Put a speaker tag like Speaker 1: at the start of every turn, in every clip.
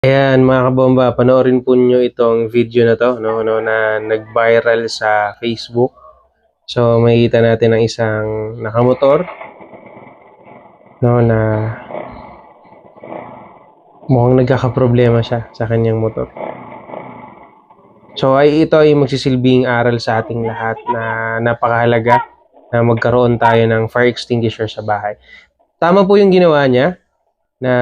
Speaker 1: Ayan mga kabomba, panoorin po nyo itong video na to no, no, na nag-viral sa Facebook. So makikita natin ang isang nakamotor no, na mukhang nagkakaproblema siya sa kanyang motor. So ay ito ay magsisilbing aral sa ating lahat na napakahalaga na magkaroon tayo ng fire extinguisher sa bahay. Tama po yung ginawa niya na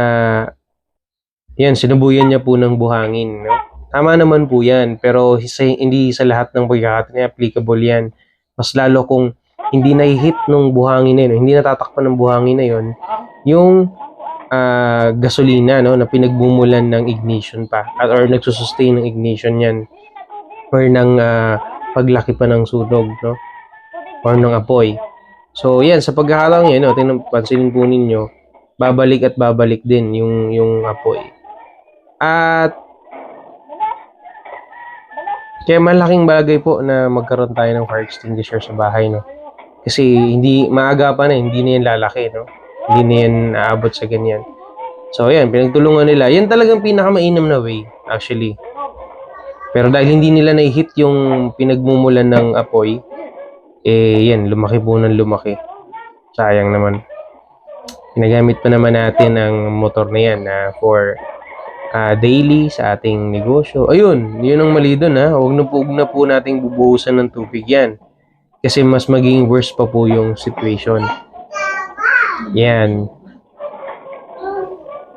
Speaker 1: yan, sinubuyan niya po ng buhangin. No? Tama naman po yan, pero hindi sa lahat ng pagkakataon applicable yan. Mas lalo kung hindi na-hit ng buhangin na yun, hindi natatakpan ng buhangin na yun, yung ah, gasolina no, na pinagmumulan ng ignition pa, at, or nagsusustain ng ignition yan, or ng ah, paglaki pa ng sunog, no? or ng apoy. So, yan, sa pagkakataon yan, no, tingnan, pansinin po ninyo, babalik at babalik din yung, yung apoy. At kaya malaking bagay po na magkaroon tayo ng fire extinguisher sa bahay, no? Kasi hindi maagapan na, hindi na yan lalaki, no? Hindi na yan aabot sa ganyan. So, yan, pinagtulungan nila. Yan talagang pinakamainam na way, actually. Pero dahil hindi nila na-hit yung pinagmumulan ng apoy, eh, yan, lumaki po ng lumaki. Sayang naman. Ginagamit pa naman natin ang motor na yan na for ah, daily sa ating negosyo. Ayun, yun ang mali dun ha. Huwag na po, na po nating bubuhusan ng tubig yan. Kasi mas magiging worse pa po yung situation. Yan.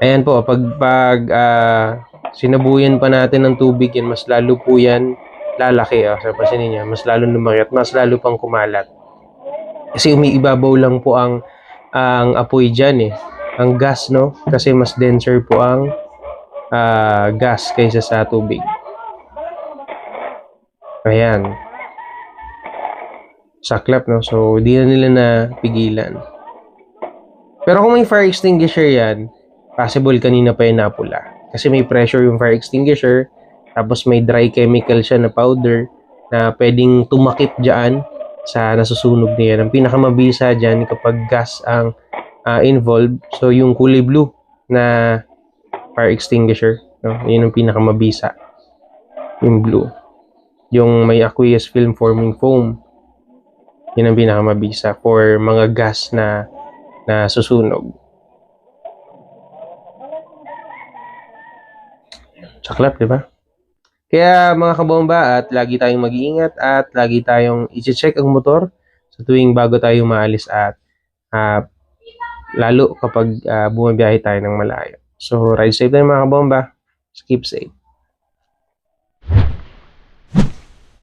Speaker 1: Ayan po, pag, pag ah, sinabuyan pa natin ng tubig yan, mas lalo po yan lalaki. Oh, sa pansinin niya, mas lalo lumaki at mas lalo pang kumalat. Kasi umiibabaw lang po ang ang apoy dyan eh. Ang gas, no? Kasi mas denser po ang ah, gas kaysa sa tubig. Ayan. Saklap, no? So, di na nila na pigilan. Pero kung may fire extinguisher yan, possible kanina pa yung napula. Kasi may pressure yung fire extinguisher, tapos may dry chemical siya na powder na pwedeng tumakip dyan sa nasusunog na yan. Ang pinakamabisa dyan kapag gas ang ah, involved, so yung kulay blue na fire extinguisher, no? Yun ang pinakamabisa. Yung blue. Yung may aqueous film forming foam. Yun ang pinakamabisa for mga gas na na susunog. Saklap, di ba? Kaya mga kabomba at lagi tayong mag-iingat at lagi tayong i-check ang motor sa tuwing bago tayo maalis at ah, lalo kapag ah, bumabiyahe tayo ng malayo. So, ride safe tayo mga kabomba. Keep safe.